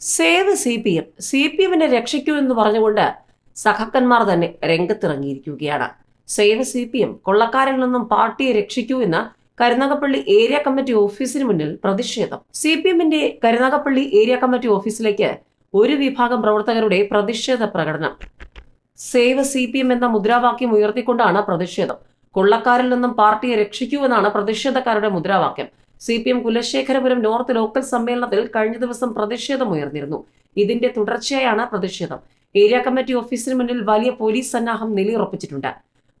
Save C P M. C P എമ്മിനെ രക്ഷിക്കൂ എന്ന് പറഞ്ഞുകൊണ്ട് സഖാക്കന്മാർ തന്നെ രംഗത്തിറങ്ങിയിരിക്കുകയാണ്. Save C P M. കൊള്ളക്കാരിൽ നിന്നും പാർട്ടിയെ രക്ഷിക്കൂ എന്ന് കരുനാഗപ്പള്ളി ഏരിയ കമ്മിറ്റി ഓഫീസിന് മുന്നിൽ പ്രതിഷേധം. സി പി എമ്മിന്റെ കരുനാഗപ്പള്ളി ഏരിയ കമ്മിറ്റി ഓഫീസിലേക്ക് ഒരു വിഭാഗം പ്രവർത്തകരുടെ പ്രതിഷേധ പ്രകടനം. സേവ് സി പി എം എന്ന മുദ്രാവാക്യം ഉയർത്തിക്കൊണ്ടാണ് പ്രതിഷേധം. കൊള്ളക്കാരിൽ നിന്നും പാർട്ടിയെ രക്ഷിക്കൂ എന്നാണ് പ്രതിഷേധക്കാരുടെ മുദ്രാവാക്യം. C P M Kulasekharapuram north local സമ്മേളനത്തിൽ കഴിഞ്ഞ ദിവസം പ്രതിഷേധം ഉയർന്നിരുന്നു. ഇതിന്റെ തുടർച്ചയായാണ് പ്രതിഷേധം. ഏരിയ കമ്മിറ്റി ഓഫീസിന് മുന്നിൽ വലിയ പോലീസ് സന്നാഹം നിലയുറപ്പിച്ചിട്ടുണ്ട്.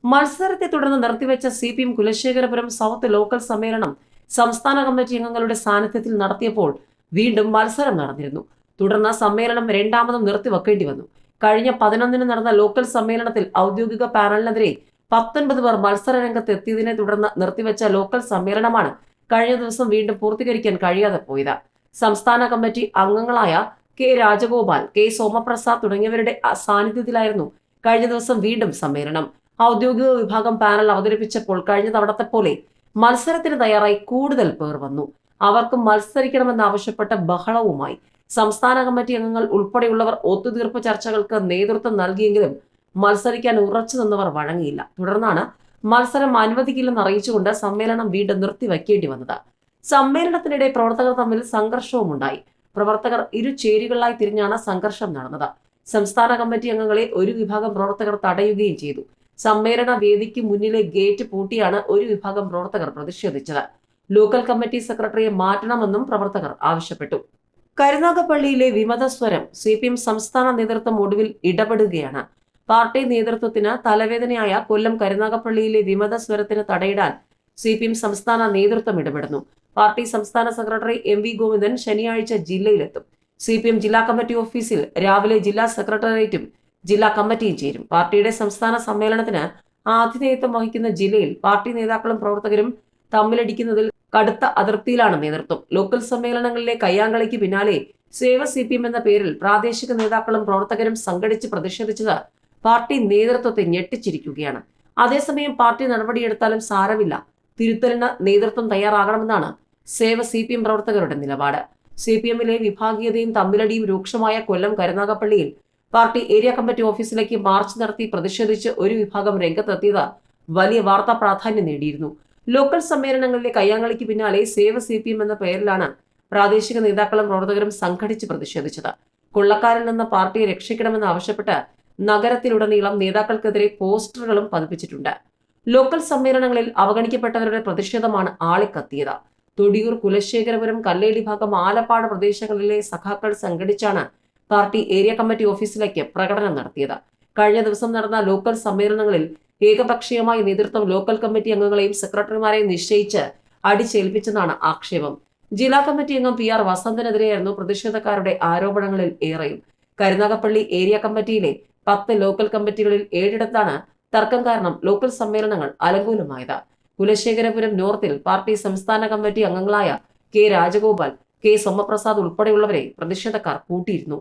മത്സരത്തെ തുടർന്ന് നിർത്തിവെച്ച C P M Kulasekharapuram south local സമ്മേളനം സംസ്ഥാന കമ്മിറ്റി അംഗങ്ങളുടെ സാന്നിധ്യത്തിൽ നടത്തിയപ്പോൾ വീണ്ടും മത്സരം നടന്നിരുന്നു. തുടർന്ന് സമ്മേളനം രണ്ടാമതും നിർത്തിവെക്കേണ്ടി വന്നു. കഴിഞ്ഞ പതിനൊന്നിന് നടന്ന ലോക്കൽ സമ്മേളനത്തിൽ ഔദ്യോഗിക പാനലിനെതിരെ പത്തൊൻപത് പേർ മത്സര രംഗത്ത് എത്തിയതിനെ തുടർന്ന് നിർത്തിവെച്ച ലോക്കൽ സമ്മേളനമാണ് കഴിഞ്ഞ ദിവസം വീണ്ടും പൂർത്തീകരിക്കാൻ കഴിയാതെ പോയത്. സംസ്ഥാന കമ്മിറ്റി അംഗങ്ങളായ കെ രാജഗോപാൽ കെ സോമപ്രസാദ് തുടങ്ങിയവരുടെ സാന്നിധ്യത്തിലായിരുന്നു കഴിഞ്ഞ ദിവസം വീണ്ടും സമ്മേളനം. ഔദ്യോഗിക വിഭാഗം പാനൽ അവതരിപ്പിച്ചപ്പോൾ കഴിഞ്ഞ തവണത്തെ പോലെ മത്സരത്തിന് തയ്യാറായി കൂടുതൽ പേർ വന്നു. അവർക്ക് മത്സരിക്കണമെന്നാവശ്യപ്പെട്ട ബഹളവുമായി സംസ്ഥാന കമ്മിറ്റി അംഗങ്ങൾ ഉൾപ്പെടെയുള്ളവർ ഒത്തുതീർപ്പ് ചർച്ചകൾക്ക് നേതൃത്വം നൽകിയെങ്കിലും മത്സരിക്കാൻ ഉറച്ചു നിന്നവർ വഴങ്ങിയില്ല. തുടർന്നാണ് മത്സരം അനുവദിക്കില്ലെന്ന് അറിയിച്ചുകൊണ്ട് സമ്മേളനം വീണ്ടും നിർത്തിവെക്കേണ്ടി വന്നത്. സമ്മേളനത്തിനിടെ പ്രവർത്തകർ തമ്മിൽ സംഘർഷവും ഉണ്ടായി. പ്രവർത്തകർ ഇരു ചേരികളിലായി തിരിഞ്ഞാണ് സംഘർഷം നടന്നത്. സംസ്ഥാന കമ്മിറ്റി അംഗങ്ങളെ ഒരു വിഭാഗം പ്രവർത്തകർ തടയുകയും ചെയ്തു. സമ്മേളന വേദിക്ക് മുന്നിലെ ഗേറ്റ് പൂട്ടിയാണ് ഒരു വിഭാഗം പ്രവർത്തകർ പ്രതിഷേധിച്ചത്. ലോക്കൽ കമ്മിറ്റി സെക്രട്ടറിയെ മാറ്റണമെന്നും പ്രവർത്തകർ ആവശ്യപ്പെട്ടു. കരുനാഗപ്പള്ളിയിലെ വിമതസ്വരം സി പി എം സംസ്ഥാന നേതൃത്വം ഒടുവിൽ ഇടപെടുകയാണ്. പാർട്ടി നേതൃത്വത്തിന് തലവേദനയായ കൊല്ലം കരുനാഗപ്പള്ളിയിലെ വിമത സ്വരത്തിന് തടയിടാൻ സി പി എം സംസ്ഥാന നേതൃത്വം ഇടപെടുന്നു. പാർട്ടി സംസ്ഥാന സെക്രട്ടറി എം വി ഗോവിന്ദൻ ശനിയാഴ്ച ജില്ലയിലെത്തും. സി പി എം ജില്ലാ കമ്മിറ്റി ഓഫീസിൽ രാവിലെ ജില്ലാ സെക്രട്ടേറിയറ്റും ജില്ലാ കമ്മിറ്റിയും ചേരും. പാർട്ടിയുടെ സംസ്ഥാന സമ്മേളനത്തിന് ആതിഥേയത്വം വഹിക്കുന്ന ജില്ലയിൽ പാർട്ടി നേതാക്കളും പ്രവർത്തകരും തമ്മിലടിക്കുന്നതിൽ കടുത്ത അതിർത്തിയിലാണ് നേതൃത്വം. ലോക്കൽ സമ്മേളനങ്ങളിലെ കയ്യാങ്കളിക്ക് പിന്നാലെ സേവ സി എന്ന പേരിൽ പ്രാദേശിക നേതാക്കളും പ്രവർത്തകരും സംഘടിച്ച് പ്രതിഷേധിച്ചത് പാർട്ടി നേതൃത്വത്തെ ഞെട്ടിച്ചിരിക്കുകയാണ്. അതേസമയം പാർട്ടി നടപടിയെടുത്താലും സാരമില്ല. തിരുത്തലിന് നേതൃത്വം തയ്യാറാകണമെന്നാണ് സേവ സി പി എം പ്രവർത്തകരുടെ നിലപാട്. സി പി എമ്മിലെ വിഭാഗീയതയും തമ്മിലടിയും രൂക്ഷമായ കൊല്ലം കരുനാഗപ്പള്ളിയിൽ പാർട്ടി ഏരിയ കമ്മിറ്റി ഓഫീസിലേക്ക് മാർച്ച് നടത്തി പ്രതിഷേധിച്ച് ഒരു വിഭാഗം രംഗത്തെത്തിയത് വലിയ വാർത്താ പ്രാധാന്യം നേടിയിരുന്നു. ലോക്കൽ സമ്മേളനങ്ങളിലെ കയ്യാങ്കളിക്ക് പിന്നാലെ സേവ സി പി എം എന്ന പേരിലാണ് പ്രാദേശിക നേതാക്കളും പ്രവർത്തകരും സംഘടിച്ച് പ്രതിഷേധിച്ചത്. കൊള്ളക്കാരിൽ നിന്ന് പാർട്ടിയെ രക്ഷിക്കണമെന്ന് ആവശ്യപ്പെട്ട് നഗരത്തിലുടനീളം നേതാക്കൾക്കെതിരെ പോസ്റ്ററുകളും പതിപ്പിച്ചിട്ടുണ്ട്. ലോക്കൽ സമ്മേളനങ്ങളിൽ അവഗണിക്കപ്പെട്ടവരുടെ പ്രതിഷേധമാണ് ആളിക്കത്തിയത്. തൊടിയൂർ കുലശേഖരപുരം കല്ലേടി ഭാഗം ആലപ്പാട് പ്രദേശങ്ങളിലെ സഖാക്കൾ സംഘടിച്ചാണ് പാർട്ടി ഏരിയ കമ്മിറ്റി ഓഫീസിലേക്ക് പ്രകടനം നടത്തിയത്. കഴിഞ്ഞ ദിവസം നടന്ന ലോക്കൽ സമ്മേളനങ്ങളിൽ ഏകപക്ഷീയമായ നേതൃത്വം ലോക്കൽ കമ്മിറ്റി അംഗങ്ങളെയും സെക്രട്ടറിമാരെയും നിശ്ചയിച്ച് അടിച്ചേൽപ്പിച്ചെന്നാണ് ആക്ഷേപം. ജില്ലാ കമ്മിറ്റി അംഗം പി ആർ വസന്തനെതിരെയായിരുന്നു പ്രതിഷേധക്കാരുടെ ആരോപണങ്ങളിൽ ഏറെയും. കരുനാഗപ്പള്ളി ഏരിയ കമ്മിറ്റിയിലെ പത്ത് ലോക്കൽ കമ്മിറ്റികളിൽ ഏഴിടത്താണ് തർക്കം കാരണം ലോക്കൽ സമ്മേളനങ്ങൾ അലങ്കൂലമായത്. കുലശേഖരപുരം നോർത്തിൽ പാർട്ടി സംസ്ഥാന കമ്മിറ്റി അംഗങ്ങളായ കെ രാജഗോപാൽ കെ സോമപ്രസാദ് ഉൾപ്പെടെയുള്ളവരെ പ്രതിഷേധക്കാർ കൂട്ടിയിരുന്നു.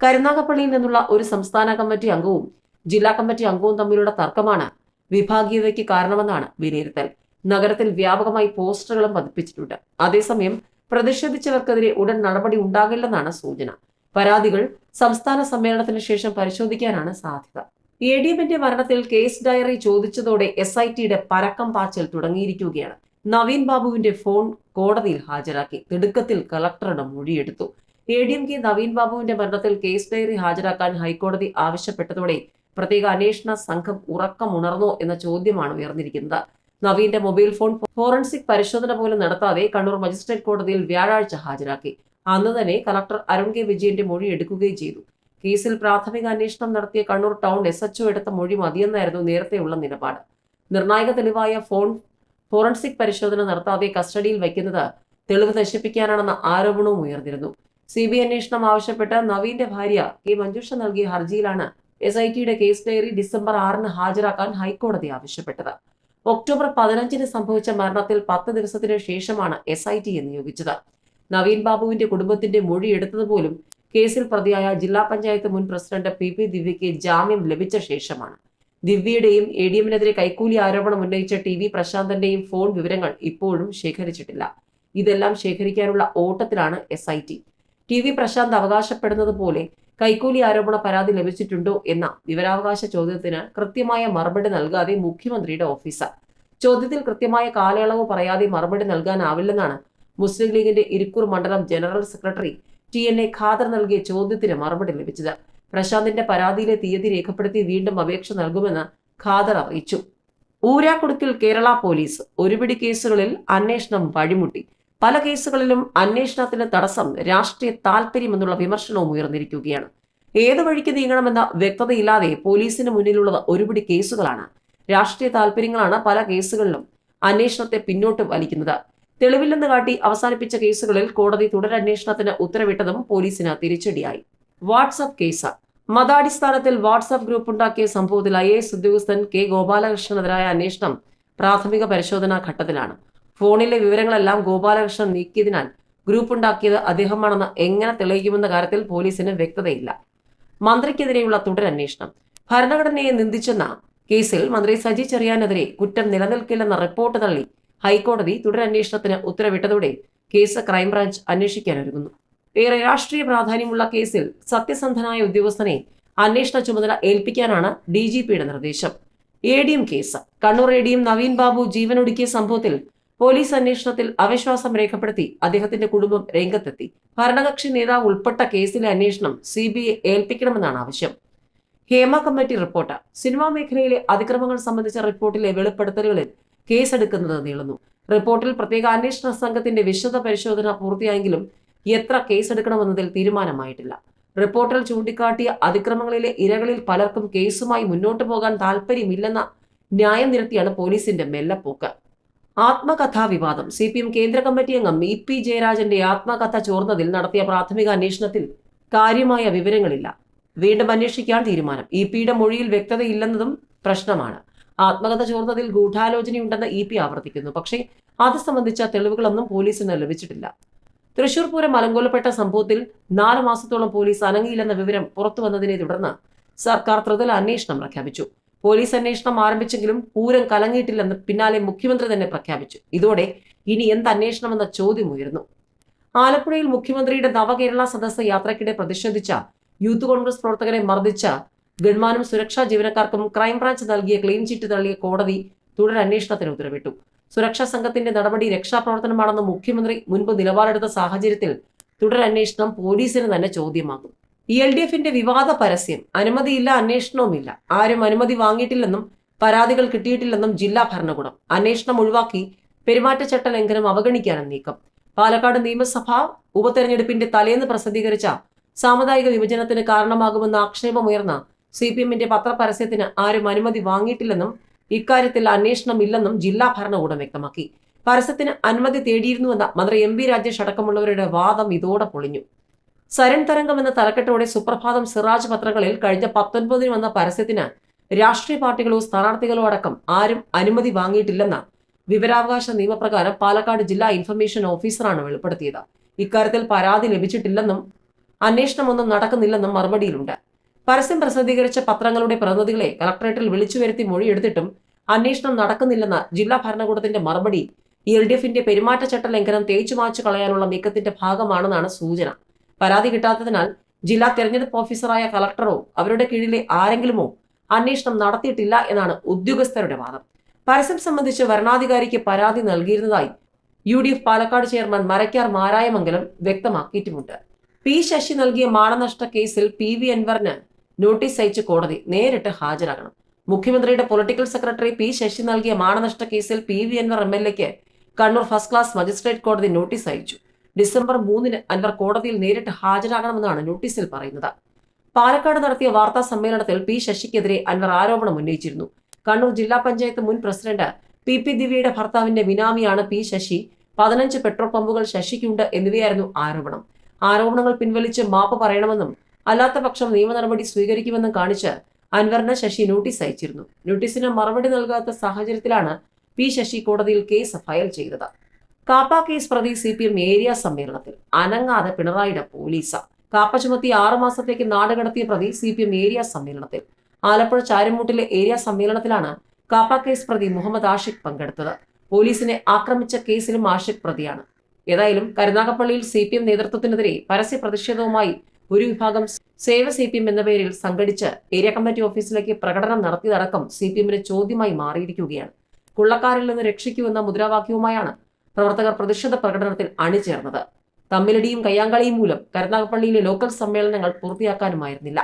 കരുനാഗപ്പള്ളിയിൽ നിന്നുള്ള ഒരു സംസ്ഥാന കമ്മിറ്റി അംഗവും ജില്ലാ കമ്മിറ്റി അംഗവും തമ്മിലുള്ള തർക്കമാണ് വിഭാഗീയതയ്ക്ക് കാരണമെന്നാണ് വിലയിരുത്തൽ. നഗരത്തിൽ വ്യാപകമായി പോസ്റ്ററുകളും പതിപ്പിച്ചിട്ടുണ്ട്. അതേസമയം പ്രതിഷേധിച്ചവർക്കെതിരെ ഉടൻ നടപടി ഉണ്ടാകില്ലെന്നാണ് സൂചന. പരാതികൾ സംസ്ഥാന സമ്മേളനത്തിന് ശേഷം പരിശോധിക്കാനാണ് സാധ്യത. എ ഡി എമ്മിന്റെ മരണത്തിൽ കേസ് ഡയറി ചോദിച്ചതോടെ എസ് ഐ ടിയുടെ പരക്കം പാച്ചൽ തുടങ്ങിയിരിക്കുകയാണ്. നവീൻ ബാബുവിന്റെ ഫോൺ കോടതിയിൽ ഹാജരാക്കി. തിടുക്കത്തിൽ കളക്ടറുടെ മൊഴിയെടുത്തു. A D M K Naveen ബാബുവിന്റെ മരണത്തിൽ കേസ് ഡയറി ഹാജരാക്കാൻ ഹൈക്കോടതി ആവശ്യപ്പെട്ടതോടെ പ്രത്യേക അന്വേഷണ സംഘം ഉറക്കമുണർന്നോ എന്ന ചോദ്യമാണ് ഉയർന്നിരിക്കുന്നത്. നവീന്റെ മൊബൈൽ ഫോൺ ഫോറൻസിക് പരിശോധന പോലും നടത്താതെ കണ്ണൂർ മജിസ്ട്രേറ്റ് കോടതിയിൽ വ്യാഴാഴ്ച ഹാജരാക്കി. അന്ന് തന്നെ കളക്ടർ അരുൺ കെ വിജയന്റെ മൊഴി എടുക്കുകയും ചെയ്തു. കേസിൽ പ്രാഥമിക അന്വേഷണം നടത്തിയ കണ്ണൂർ ടൗൺ എസ് എച്ച്ഒ എടുത്ത മൊഴി മതിയെന്നായിരുന്നു നേരത്തെയുള്ള നിലപാട്. നിർണായക തെളിവായ ഫോൺ ഫോറൻസിക് പരിശോധന നടത്താതെ കസ്റ്റഡിയിൽ വയ്ക്കുന്നത് തെളിവ് നശിപ്പിക്കാനാണെന്ന ആരോപണവും ഉയർന്നിരുന്നു. സി ബി അന്വേഷണം ആവശ്യപ്പെട്ട് നവീന്റെ ഭാര്യ കെ മഞ്ജുഷ നൽകിയ ഹർജിയിലാണ് എസ് ഐ ടിയുടെ കേസ് ഡയറി ഡിസംബർ ആറിന് ഹാജരാക്കാൻ ഹൈക്കോടതി ആവശ്യപ്പെട്ടത്. ഒക്ടോബർ പതിനഞ്ചിന് സംഭവിച്ച മരണത്തിൽ പത്ത് ദിവസത്തിന് ശേഷമാണ് എസ് ഐ ടിയെ നിയോഗിച്ചത്. നവീൻ ബാബുവിന്റെ കുടുംബത്തിന്റെ മൊഴി എടുത്തതുപോലും കേസിൽ പ്രതിയായ ജില്ലാ പഞ്ചായത്ത് മുൻ പ്രസിഡന്റ് പി പി ദിവ്യയ്ക്ക് ജാമ്യം ലഭിച്ച ശേഷമാണ്. ദിവ്യയുടെയും എ ഡി എമ്മിനെതിരെ കൈക്കൂലി ആരോപണം ഉന്നയിച്ച ടി വി പ്രശാന്തന്റെയും ഫോൺ വിവരങ്ങൾ ഇപ്പോഴും ശേഖരിച്ചിട്ടില്ല. ഇതെല്ലാം ശേഖരിക്കാനുള്ള ഓട്ടത്തിലാണ് S I T. T V Prashanth അവകാശപ്പെടുന്നത് പോലെ കൈക്കൂലി ആരോപണ പരാതി ലഭിച്ചിട്ടുണ്ടോ എന്ന വിവരാവകാശ ചോദ്യത്തിന് കൃത്യമായ മറുപടി നൽകാതെ മുഖ്യമന്ത്രിയുടെ ഓഫീസർ. ചോദ്യത്തിൽ കൃത്യമായ കാലയളവ് പറയാതെ മറുപടി നൽകാനാവില്ലെന്നാണ് മുസ്ലിം ലീഗിന്റെ ഇരിക്കൂർ മണ്ഡലം general secretary T N A Khader നൽകിയ ചോദ്യത്തിന് മറുപടി ലഭിച്ചത്. പ്രശാന്തിന്റെ പരാതിയിലെ തീയതി രേഖപ്പെടുത്തി വീണ്ടും അപേക്ഷ നൽകുമെന്ന് ഖാദർ അറിയിച്ചു. ഊരാക്കുടുക്കിൽ കേരള പോലീസ് ഒരുപിടി കേസുകളിൽ അന്വേഷണം വഴിമുട്ടി. പല കേസുകളിലും അന്വേഷണത്തിന് തടസ്സം രാഷ്ട്രീയ താൽപര്യമെന്നുള്ള വിമർശനവും ഉയർന്നിരിക്കുകയാണ്. ഏതു വഴിക്ക് നീങ്ങണമെന്ന വ്യക്തതയില്ലാതെ പോലീസിന് മുന്നിലുള്ളത് ഒരുപിടി കേസുകളാണ്. രാഷ്ട്രീയ താൽപര്യങ്ങളാണ് പല കേസുകളിലും അന്വേഷണത്തെ പിന്നോട്ട് വലിക്കുന്നത്. തെളിവില്ലെന്ന് കാട്ടി അവസാനിപ്പിച്ച കേസുകളിൽ കോടതി തുടരന്വേഷണത്തിന് ഉത്തരവിട്ടതും പോലീസിന് തിരിച്ചടിയായി. WhatsApp case. മതാടിസ്ഥാനത്തിൽ വാട്സപ്പ് ഗ്രൂപ്പ് ഉണ്ടാക്കിയ സംഭവത്തിൽ ഐ എസ് ഉദ്യോഗസ്ഥൻ കെ ഗോപാലകൃഷ്ണനെതിരായ അന്വേഷണം പ്രാഥമിക പരിശോധനാ ഘട്ടത്തിലാണ്. ഫോണിലെ വിവരങ്ങളെല്ലാം ഗോപാലകൃഷ്ണൻ നീക്കിയതിനാൽ ഗ്രൂപ്പ് ഉണ്ടാക്കിയത് അദ്ദേഹമാണെന്ന് എങ്ങനെ തെളിയിക്കുമെന്ന കാര്യത്തിൽ പോലീസിന് വ്യക്തതയില്ല. മന്ത്രിക്കെതിരെയുള്ള തുടരന്വേഷണം. ഭരണഘടനയെ നിന്ദിച്ചെന്ന കേസിൽ മന്ത്രി സജി ചെറിയാനെതിരെ കുറ്റം നിലനിൽക്കില്ലെന്ന റിപ്പോർട്ട് തള്ളി ഹൈക്കോടതി തുടരന്വേഷണത്തിന് ഉത്തരവിട്ടതോടെ കേസ് ക്രൈംബ്രാഞ്ച് അന്വേഷിക്കാനൊരുങ്ങുന്നു. ഏറെ രാഷ്ട്രീയ പ്രാധാന്യമുള്ള കേസിൽ സത്യസന്ധനായ ഉദ്യോഗസ്ഥനെ അന്വേഷണ ചുമതല ഏൽപ്പിക്കാനാണ് ഡി ജി പിയുടെ നിർദ്ദേശം. A D M case Kannur A D M Naveen Babu ജീവനൊടുക്കിയ സംഭവത്തിൽ പോലീസ് അന്വേഷണത്തിൽ അവിശ്വാസം രേഖപ്പെടുത്തി അദ്ദേഹത്തിന്റെ കുടുംബം രംഗത്തെത്തി. ഭരണകക്ഷി നേതാവ് ഉൾപ്പെട്ട കേസിലെ അന്വേഷണം സി ബി ഐ ഏൽപ്പിക്കണമെന്നാണ് ആവശ്യം. ഹേമ കമ്മിറ്റി റിപ്പോർട്ട് സിനിമാ മേഖലയിലെ അതിക്രമങ്ങൾ സംബന്ധിച്ച റിപ്പോർട്ടിലെ വെളിപ്പെടുത്തലുകളിൽ കേസെടുക്കുന്നത് നീളുന്നു. റിപ്പോർട്ടിൽ പ്രത്യേക അന്വേഷണ സംഘത്തിന്റെ വിശദ പരിശോധന പൂർത്തിയായെങ്കിലും എത്ര കേസെടുക്കണമെന്നതിൽ തീരുമാനമായിട്ടില്ല. റിപ്പോർട്ടിൽ ചൂണ്ടിക്കാട്ടിയ അതിക്രമങ്ങളിലെ ഇരകളിൽ പലർക്കും കേസുമായി മുന്നോട്ടു പോകാൻ താല്പര്യമില്ലെന്ന ന്യായം നിരത്തിയാണ് പോലീസിന്റെ മെല്ലപ്പോക്ക്. ആത്മകഥാവിവാദം. സി പി എം കേന്ദ്ര കമ്മിറ്റി അംഗം ഇ പി ജയരാജന്റെ ആത്മകഥ ചോർന്നതിൽ നടത്തിയ പ്രാഥമിക അന്വേഷണത്തിൽ കാര്യമായ വിവരങ്ങളില്ല. വീണ്ടും അന്വേഷിക്കാൻ തീരുമാനം. ഇ പിയുടെ മൊഴിയിൽ വ്യക്തതയില്ലെന്നതും പ്രശ്നമാണ്. ആത്മകഥ ചോർന്നതിൽ ഗൂഢാലോചനയുണ്ടെന്ന് ഇ പി ആവർത്തിക്കുന്നു. പക്ഷേ അത് സംബന്ധിച്ച തെളിവുകളൊന്നും പോലീസിന് ലഭിച്ചിട്ടില്ല. തൃശൂർ പൂരം അലങ്കോലപ്പെട്ട സംഭവത്തിൽ നാല് മാസത്തോളം പോലീസ് അനങ്ങിയില്ലെന്ന വിവരം പുറത്തു വന്നതിനെ തുടർന്ന് സർക്കാർ ത്രിതല അന്വേഷണം പ്രഖ്യാപിച്ചു. പോലീസ് അന്വേഷണം ആരംഭിച്ചെങ്കിലും പൂരം കലങ്ങിയിട്ടില്ലെന്ന് പിന്നാലെ മുഖ്യമന്ത്രി തന്നെ പ്രഖ്യാപിച്ചു. ഇതോടെ ഇനി എന്ത് അന്വേഷണമെന്ന ചോദ്യം ഉയർന്നു ആലപ്പുഴയിൽ മുഖ്യമന്ത്രിയുടെ നവകേരള സദസ്സ് യാത്രയ്ക്കിടെ പ്രതിഷേധിച്ച യൂത്ത് കോൺഗ്രസ് പ്രവർത്തകരെ മർദ്ദിച്ച ഗൺമാനും സുരക്ഷാ ജീവനക്കാർക്കും ക്രൈംബ്രാഞ്ച് നൽകിയ ക്ലീൻ ചിറ്റ് തള്ളിയ കോടതി തുടരന്വേഷണത്തിന് ഉത്തരവിട്ടു. സുരക്ഷാ സംഘത്തിന്റെ നടപടി രക്ഷാപ്രവർത്തനമാണെന്ന് മുഖ്യമന്ത്രി മുൻപ് നിലപാടെടുത്ത സാഹചര്യത്തിൽ തുടരന്വേഷണം പോലീസിന് തന്നെ ചോദ്യമാകും. ഇ എൽ ഡി എഫിന്റെ വിവാദ പരസ്യം അനുമതിയില്ല അന്വേഷണവുമില്ല. ആരും അനുമതി വാങ്ങിയിട്ടില്ലെന്നും പരാതികൾ കിട്ടിയിട്ടില്ലെന്നും ജില്ലാ ഭരണകൂടം അന്വേഷണം ഒഴിവാക്കി പെരുമാറ്റച്ചട്ട ലംഘനം അവഗണിക്കാനും നീക്കം. പാലക്കാട് നിയമസഭാ ഉപതെരഞ്ഞെടുപ്പിന്റെ തലേന്ന് പ്രസിദ്ധീകരിച്ച സാമുദായിക വിഭജനത്തിന് കാരണമാകുമെന്ന ആക്ഷേപമുയർന്ന സി പി എമ്മിന്റെ പത്രപരസ്യത്തിന് ആരും അനുമതി വാങ്ങിയിട്ടില്ലെന്നും ഇക്കാര്യത്തിൽ അന്വേഷണമില്ലെന്നും ജില്ലാ ഭരണകൂടം വ്യക്തമാക്കി. പരസ്യത്തിന് അനുമതി തേടിയിരുന്നുവെന്ന മന്ത്രി എം ബി രാജേഷ് അടക്കമുള്ളവരുടെ വാദം ഇതോടെ പൊളിഞ്ഞു. സരൺ തരംഗം എന്ന തലക്കെട്ടോടെ സുപ്രഭാതം സിറാജ് പത്രങ്ങളിൽ കഴിഞ്ഞ പത്തൊൻപതിന് വന്ന പരസ്യത്തിന് രാഷ്ട്രീയ പാർട്ടികളോ സ്ഥാനാർത്ഥികളോ അടക്കം ആരും അനുമതി വാങ്ങിയിട്ടില്ലെന്ന വിവരാവകാശ നിയമപ്രകാരം പാലക്കാട് ജില്ലാ ഇൻഫർമേഷൻ ഓഫീസറാണ് വെളിപ്പെടുത്തിയത്. ഇക്കാര്യത്തിൽ പരാതി ലഭിച്ചിട്ടില്ലെന്നും അന്വേഷണമൊന്നും നടക്കുന്നില്ലെന്നും മറുപടിയിലുണ്ട്. പരസ്യം പ്രസിദ്ധീകരിച്ച പത്രങ്ങളുടെ പ്രതിനിധികളെ കളക്ടറേറ്റിൽ വിളിച്ചു വരുത്തി മൊഴിയെടുത്തിട്ടും അന്വേഷണം നടക്കുന്നില്ലെന്ന ജില്ലാ ഭരണകൂടത്തിന്റെ മറുപടി എൽ ഡി എഫിന്റെ പെരുമാറ്റച്ചട്ട ലംഘനം തേച്ചു മാച്ചു കളയാനുള്ള നീക്കത്തിന്റെ ഭാഗമാണെന്നാണ് സൂചന. പരാതി കിട്ടാത്തതിനാൽ ജില്ലാ തെരഞ്ഞെടുപ്പ് ഓഫീസറായ കളക്ടറോ അവരുടെ കീഴിലെ ആരെങ്കിലുമോ അന്വേഷണം നടത്തിയിട്ടില്ല എന്നാണ് ഉദ്യോഗസ്ഥരുടെ വാദം. പരസ്യം സംബന്ധിച്ച് വരണാധികാരിക്ക് പരാതി നൽകിയിരുന്നതായി U D F Palakkad chairman Marakkar Marayamangalam വ്യക്തമാക്കിയിട്ടുമുണ്ട്. P Sasi നൽകിയ മാനനഷ്ട കേസിൽ പി വി അൻവറിന് നോട്ടീസ് അയച്ച് കോടതി നേരിട്ട് ഹാജരാകണം. മുഖ്യമന്ത്രിയുടെ പൊളിറ്റിക്കൽ സെക്രട്ടറി പി ശശി നൽകിയ മാനനഷ്ട കേസിൽ P V Anvar M L എക്ക് കണ്ണൂർ ഫസ്റ്റ് ക്ലാസ് മജിസ്ട്രേറ്റ് കോടതി നോട്ടീസ് അയച്ചു ഡിസംബർ മൂന്നിന് അൻവർ കോടതിയിൽ നേരിട്ട് ഹാജരാകണമെന്നാണ് നോട്ടീസിൽ പറയുന്നത്. പാലക്കാട് നടത്തിയ വാർത്താ സമ്മേളനത്തിൽ പി ശശിക്കെതിരെ അൻവർ ആരോപണം ഉന്നയിച്ചിരുന്നു. കണ്ണൂർ ജില്ലാ പഞ്ചായത്ത് മുൻ പ്രസിഡന്റ് പി പി ദിവ്യയുടെ ഭർത്താവിന്റെ ബിനാമിയാണ് പി ശശി. പതിനഞ്ച് പെട്രോൾ പമ്പുകൾ ശശിക്കുണ്ട് എന്നിവയായിരുന്നു ആരോപണം. ആരോപണങ്ങൾ പിൻവലിച്ച് മാപ്പ് പറയണമെന്നും അല്ലാത്ത പക്ഷം നിയമ നടപടി സ്വീകരിക്കുമെന്നും കാണിച്ച് അൻവറിന് ശശി നോട്ടീസ് അയച്ചിരുന്നു. നോട്ടീസിന് മറുപടി നൽകാത്ത സാഹചര്യത്തിലാണ് പി ശശി കോടതിയിൽ കേസ് ഫയൽ ചെയ്തത്. കാപ്പ കേസ് പ്രതി സി പി എം ഏരിയ സമ്മേളനത്തിൽ അനങ്ങാതെ പിണറായിയുടെ പോലീസ്. കാപ്പ ചുമത്തി ആറു മാസത്തേക്ക് നാട് കടത്തിയ പ്രതി സി പി എം ഏരിയ സമ്മേളനത്തിൽ. ആലപ്പുഴ ചാരമൂട്ടിലെ ഏരിയ സമ്മേളനത്തിലാണ് കാപ്പ കേസ് പ്രതി മുഹമ്മദ് ആഷിഖ് പങ്കെടുത്തത്. പോലീസിനെ ആക്രമിച്ച കേസിലും ആഷിഖ് പ്രതിയാണ്. ഏതായാലും കരുനാഗപ്പള്ളിയിൽ സി പി എം നേതൃത്വത്തിനെതിരെ പരസ്യ പ്രതിഷേധവുമായി ഒരു വിഭാഗം സേവ സി പി എം എന്ന പേരിൽ സംഘടിച്ച് ഏരിയ കമ്മിറ്റി ഓഫീസിലേക്ക് പ്രകടനം നടത്തിയതടക്കം സി പി എമ്മിന് ചോദ്യമായി മാറിയിരിക്കുകയാണ്. കൊള്ളക്കാരിൽ നിന്ന് രക്ഷിക്കുമെന്ന മുദ്രാവാക്യവുമായാണ് പ്രവർത്തകർ പ്രതിഷേധ പ്രകടനത്തിൽ അണിചേർന്നത്. തമ്മിലടിയും കയ്യാങ്കളിയും മൂലം കരുനാഗപ്പള്ളിയിലെ ലോക്കൽ സമ്മേളനങ്ങൾ പൂർത്തിയാക്കാനുമായിരുന്നില്ല.